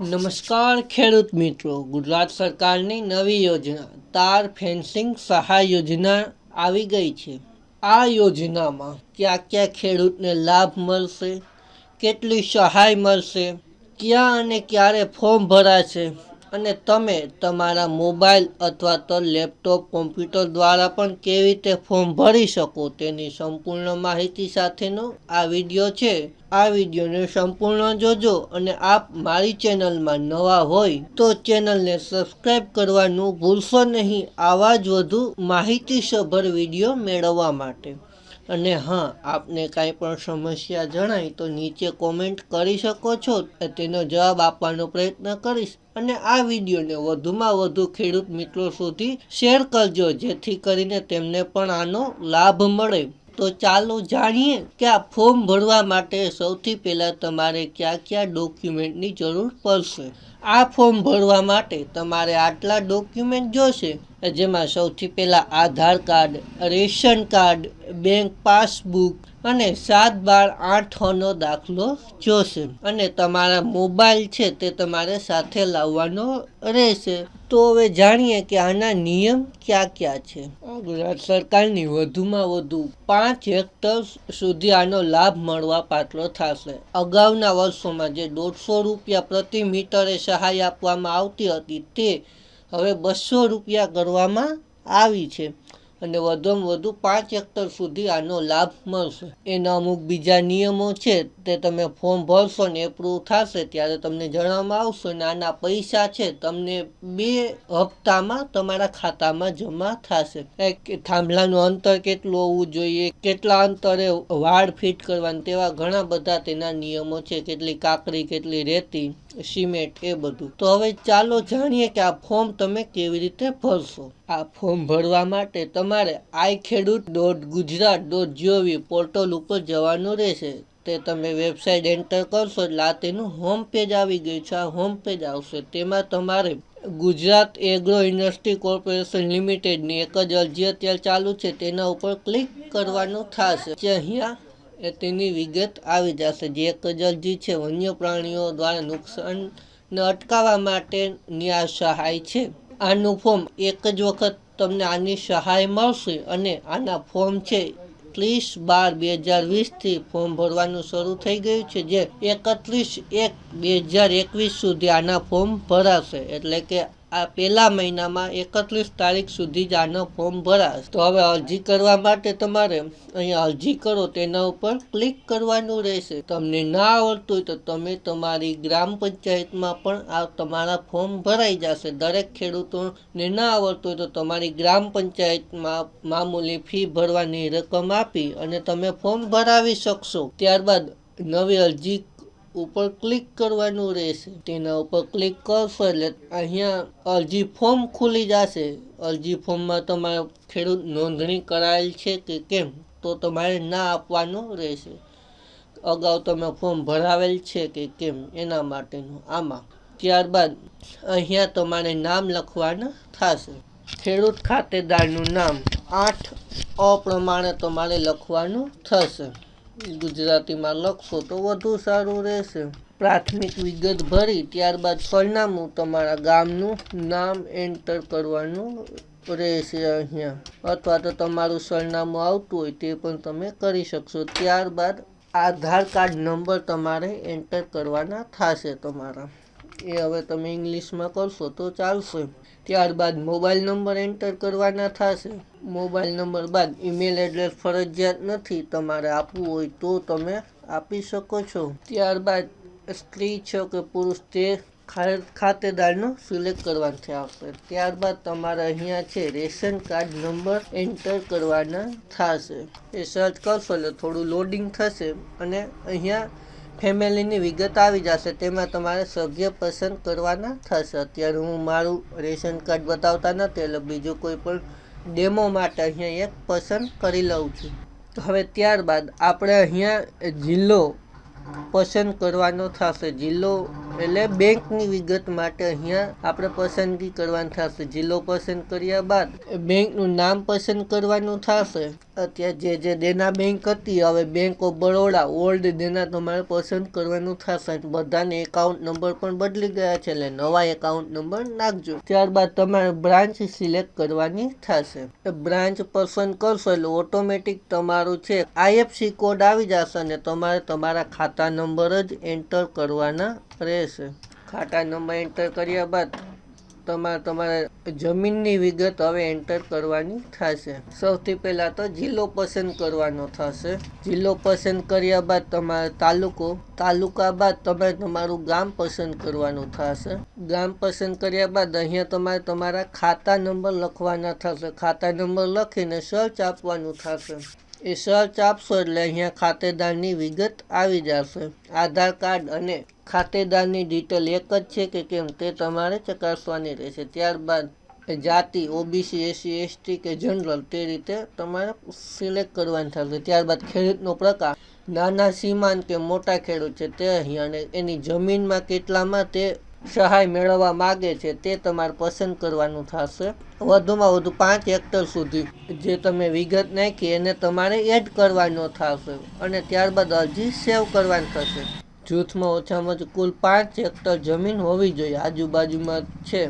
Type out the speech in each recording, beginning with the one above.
નમસ્કાર ખેડૂત મિત્રો. ગુજરાત સરકારની નવી યોજના, તાર ફેન્સિંગ સહાય યોજના આવી ગઈ છે. આ યોજનામાં ક્યાં ક્યાં ખેડૂતને લાભ મળશે, કેટલી સહાય મળશે, ક્યાં અને ક્યારે ફોર્મ ભરાશે અને તમે તમારા મોબાઈલ અથવા તો લેપટોપ કોમ્પ્યુટર દ્વારા પણ કેવી રીતે ફોર્મ ભરી શકો તેની સંપૂર્ણ માહિતી સાથેનો આ વીડિયો છે. આ વિડીયોને સંપૂર્ણ જોજો અને આપ મારી ચેનલમાં નવા હોય તો ચેનલને સબસ્ક્રાઈબ કરવાનું ભૂલશો નહીં. આવા જ વધુ માહિતીસભર વીડિયો મેળવવા માટે. અને હા, આપને કાંઈ પણ સમસ્યા જણાય તો નીચે કોમેન્ટ કરી શકો છો તેનો જવાબ આપવાનો પ્રયત્ન કરીશ. અને આ વિડીયોને વધુમાં વધુ ખેડૂત મિત્રો સુધી શેર કરજો, જેથી કરીને તેમને પણ આનો લાભ મળે. તો ચાલો જાણીએ કે આ ફોર્મ ભરવા માટે સૌથી પહેલાં તમારે કયા કયા ડોક્યુમેન્ટની જરૂર પડશે. આ ફોર્મ ભરવા માટે તમારે આટલા ડોક્યુમેન્ટ જોશે. જેમાં સૌથી પહેલાં Aadhaar card, ration card, bank passbook અને સાત બાર આઠ નો દાખલો જોશે. અને તમારા મોબાઈલ છે તે તમારે સાથે લાવવાનો રહેશે. તો હવે જાણીએ કે આના નિયમ ક્યાં ક્યાં છે. ગુજરાત સરકારની વધુમાં વધુ પાંચ હેક્ટર સુધી આનો લાભ મળવા પાત્ર થશે. અગાઉના વર્ષોમાં જે દોઢસો રૂપિયા પ્રતિ મીટરે સહાય આપવામાં આવતી હતી તે હવે બસો રૂપિયા કરવામાં આવી છે અને વધુમાં વધુ પાંચ હેક્ટર સુધી આનો લાભ મળશે. એના અમુક બીજા નિયમો છે, તે તમે ફોર્મ ભરશો ને એપ્રુવ થશે ત્યારે તમને જણાવવામાં આવશે અને આના પૈસા છે તમને બે હપ્તામાં તમારા ખાતામાં જમા થશે. થાંભલાનું અંતર કેટલું હોવું જોઈએ, કેટલા અંતરે વાળ ફિટ કરવાની તેવા ઘણા બધા તેના નિયમો છે, કેટલી કાકરી કેટલી રેતી. સિમેન્ટ એ બધું. તો હવે ચાલો જાણીએ કે આ ફોર્મ તમે કેવી રીતે ભરશો. આ ફોર્મ ભરવા માટે તમારે i Khedut dot Gujarat dot G O V portal ઉપર જવાનું રહેશે. તે તમે વેબસાઇટ એન્ટર કરશો એટલે આ તેનું હોમ પેજ આવી ગયું છે. આ હોમ પેજ આવશે. તેમાં તમારે ગુજરાત એગ્રો ઇન્ડસ્ટ્રી કોર્પોરેશન લિમિટેડની એક જ અરજી અત્યારે ચાલુ છે. તેના ઉપર ક્લિક કરવાનું થશે. જે અહીંયા એ તેની વિગત આવી જશે. જે એક છે, વન્ય પ્રાણીઓ દ્વારા નુકસાનને અટકાવવા માટેની આ સહાય છે. આનું ફોર્મ એક જ વખત તમને આની સહાય મળશે અને આના ફોર્મ છે, ત્રીસ બાર બે હજાર વીસથી ફોર્મ ભરવાનું શરૂ થઈ ગયું છે, જે એકત્રીસ એક બે હજાર એકવીસ સુધી આના ફોર્મ ભરાશે. એટલે કે આ પહેલા મહિનામાં એકત્રીસ તારીખ સુધી જ આનો ફોર્મ ભરાશે. તો હવે અરજી કરવા માટે તમારે અહીંયા અરજી કરો તેના ઉપર ક્લિક કરવાનું રહેશે. તમને ના આવડતું હોય તો તમે તમારી ગ્રામ પંચાયતમાં પણ આ તમારા ફોર્મ ભરાઈ જશે. દરેક ખેડૂતોને ના આવડતું હોય તો તમારી ગ્રામ પંચાયતમાં મામૂલી ફી ભરવાની રકમ આપી અને તમે ફોર્મ ભરાવી શકશો. ત્યારબાદ નવી અરજી ઉપર ક્લિક કરવાનું રહેશે. તેના ઉપર ક્લિક કરશો એટલે અહીંયા અરજી ફોર્મ ખુલી જશે. અરજી ફોર્મમાં તમારે ખેડૂત નોંધણી કરાયેલ છે કે કેમ? તો તમારે ના આપવાનું રહેશે. અગાઉ તમે ફોર્મ ભરાવેલ છે કે કેમ? એના માટેનું. આમાં ત્યારબાદ અહીંયા તમારે નામ લખવાના થશે. ખેડૂત ખાતેદારનું નામ આઠ અ પ્રમાણે તમારે લખવાનું થશે. ગુજરાતીમાં લખશો તો વધુ સારું રહેશે. પ્રાથમિક વિગત ભરી, ત્યારબાદ સરનામું તમારા ગામનું નામ એન્ટર કરવાનું રહેશે અહીંયા. અથવા તો તમારું સરનામું આવતું હોય તે પણ તમે કરી શકશો. ત્યારબાદ આધાર કાર્ડ નંબર તમારે એન્ટર કરવાના થશે તમારા. એ હવે તમે ઇંગ્લિશમાં કરશો તો ચાલશે. ત્યારબાદ મોબાઈલ નંબર એન્ટર કરવાના થશે. મોબાઈલ નંબર બાદ ઈમેલ એડ્રેસ ફરજિયાત નથી, તમારે આપવું હોય તો તમે આપી શકો છો. ત્યારબાદ સ્ત્રી છો કે પુરુષ તે ખાતેદારનો સિલેક્ટ કરવાથી આવશે. ત્યારબાદ તમારે અહીંયા છે રેશન કાર્ડ નંબર એન્ટર કરવાના થશે. એ સર્ચ કરશો એટલે થોડું લોડિંગ થશે અને અહીંયા ફેમિલીની વિગત આવી જશે, તેમાં તમારે સભ્ય પસંદ કરવાના થશે. અત્યારે હું મારું રેશન કાર્ડ બતાવતા નથી, એટલે બીજું કોઈ પણ ડેમો માટે અહીંયા એક પસંદ કરી લઉં છું. હવે ત્યારબાદ આપણે અહીંયા જિલ્લો પસંદ કરવાનો થશે. જિલ્લો એટલે બેંકની વિગત માટે અહીંયા આપણે પસંદગી કરવાની થશે. જિલ્લો પસંદ કર્યા બાદ બેંકનું નામ પસંદ કરવાનું થશે. અત્યારે જે જે દેના બેંક હતી, હવે bank of Baroda old Dena તમારે પસંદ કરવાનું થશે. બધાને એકાઉન્ટ નંબર પણ બદલી ગયા છે, એટલે નવા એકાઉન્ટ નંબર નાખજો. ત્યારબાદ તમારે બ્રાન્ચ સિલેક્ટ કરવાની થશે. બ્રાન્ચ પસંદ કરશો એટલે ઓટોમેટિક તમારું છે આઈએફસી કોડ આવી જશે અને તમારે તમારા ખાતા નંબર જ એન્ટર કરવાના રહેશે ખાતા નંબર એન્ટર કર્યા બાદ તમારે તમારે જમીનની વિગત હવે એન્ટર કરવાની થશે. સૌથી પહેલાં તો જિલ્લો પસંદ કરવાનો થશે. જિલ્લો પસંદ કર્યા બાદ તમારે તાલુકો, તાલુકા બાદ તમારે તમારું ગામ પસંદ કરવાનું થશે. ગામ પસંદ કર્યા બાદ અહીંયા તમારે તમારા ખાતા નંબર લખવાના થશે. ખાતા નંબર લખીને સર્ચ આપવાનું થશે. એ સર્ચ આપશો એટલે અહીંયા ખાતેદારની વિગત આવી જશે. આધાર કાર્ડ અને ખાતેદારની ડિટેલ એક જ છે કે કેમ તે તમારે ચકાસવાની રહેશે. ત્યારબાદ જાતિ ઓબીસી એસસી એસટી કે જનરલ તે રીતે તમારે સિલેક્ટ કરવાની થશે. ત્યારબાદ ખેડૂતનો પ્રકાર. નાના સીમાંત કે મોટા ખેડૂત છે તે અહીંયા અને એની જમીનમાં કેટલામાં તે સહાય મેળવવા માગે છે તે તમારે પસંદ કરવાનું થશે. વધુમાં વધુ પાંચ હેક્ટર સુધી જે તમે વિગત નાખી એને તમારે એડ કરવાનો થશે અને ત્યારબાદ અરજી સેવ કરવાની થશે. જૂથમાં ઓછામાં ઓછું કુલ પાંચ હેક્ટર જમીન હોવી જોઈએ. આજુબાજુમાં છે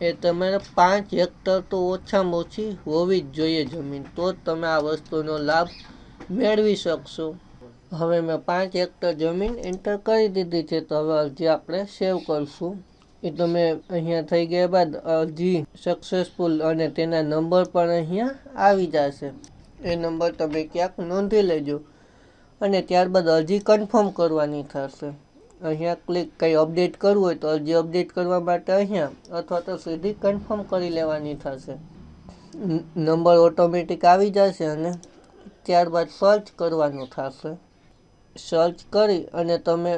એ તમારે પાંચ હેક્ટર તો ઓછામાં ઓછી હોવી જ જોઈએ જમીન. તો જ તમે આ વસ્તુનો લાભ મેળવી શકશો. હવે મેં પાંચ હેક્ટર જમીન એન્ટર કરી દીધી છે, તો હવે અરજી આપણે સેવ કરશું. એ તમે અહીંયા થઈ ગયા બાદ અરજી સક્સેસફુલ અને તેના નંબર પણ અહીંયા આવી જશે. એ નંબર તમે ક્યાંક નોંધી લેજો અને ત્યારબાદ અરજી કન્ફર્મ કરવાની થશે. અહીંયા ક્લિક કંઈ અપડેટ કરવું હોય તો અરજી અપડેટ કરવા માટે અહીંયા અથવા તો સીધી કન્ફર્મ કરી લેવાની થશે. નંબર ઓટોમેટિક આવી જશે અને ત્યારબાદ સર્ચ કરવાનું થશે. સર્ચ કરી અને તમે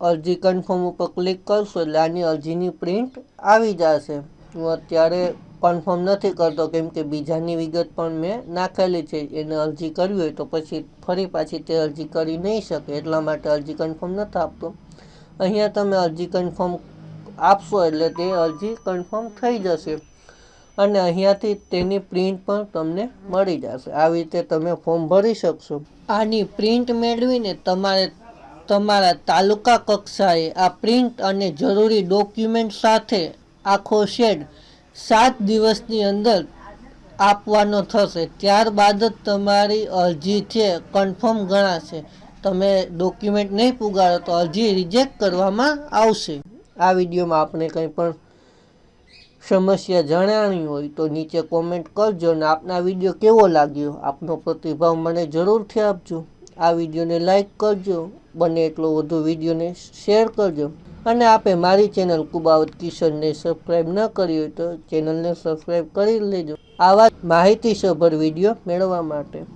અરજી કન્ફર્મ ઉપર ક્લિક કરશો એટલે આની અરજીની પ્રિન્ટ આવી જશે. હું અત્યારે કન્ફર્મ નથી કરતો કેમ કે બીજાની વિગત પણ મેં નાખેલી છે. એને અરજી કરવી હોય તો પછી ફરી પાછી તે અરજી કરી નહીં શકે, એટલા માટે અરજી કન્ફર્મ નથી આપતો. અહીંયા તમે અરજી કન્ફર્મ આપશો એટલે તે અરજી કન્ફર્મ થઈ જશે. અને અહીંયાથી તેની પ્રિન્ટ પણ તમને મળી જશે. આવી રીતે તમે ફોર્મ ભરી શકશો. આની પ્રિન્ટ મેળવીને તમારે તમારા તાલુકા કક્ષાએ આ પ્રિન્ટ અને જરૂરી ડોક્યુમેન્ટ સાથે આખો શેડ સાત દિવસની અંદર આપવાનો થશે. ત્યારબાદ જ તમારી અરજી છે કન્ફર્મ ગણાશે. તમે ડોક્યુમેન્ટ નહીં પુગાડો તો અરજી રિજેક્ટ કરવામાં આવશે. આ વિડીયોમાં આપણે કંઈ પણ સમસ્યા જણાવી હોય તો નીચે કોમેન્ટ કરજો અને આપના વીડિયો કેવો લાગ્યો? આપનો પ્રતિભાવ મને જરૂરથી આપજો. આ વિડીયોને લાઈક કરજો. બને એટલો વધુ વિડીયોને શેર કરજો. અને આપે મારી ચેનલ કુબાવત કિશનને સબસ્ક્રાઈબ ન કરી હોય તો ચેનલને સબસ્ક્રાઈબ કરી લેજો. આવા માહિતીસભર વીડિયો મેળવવા માટે.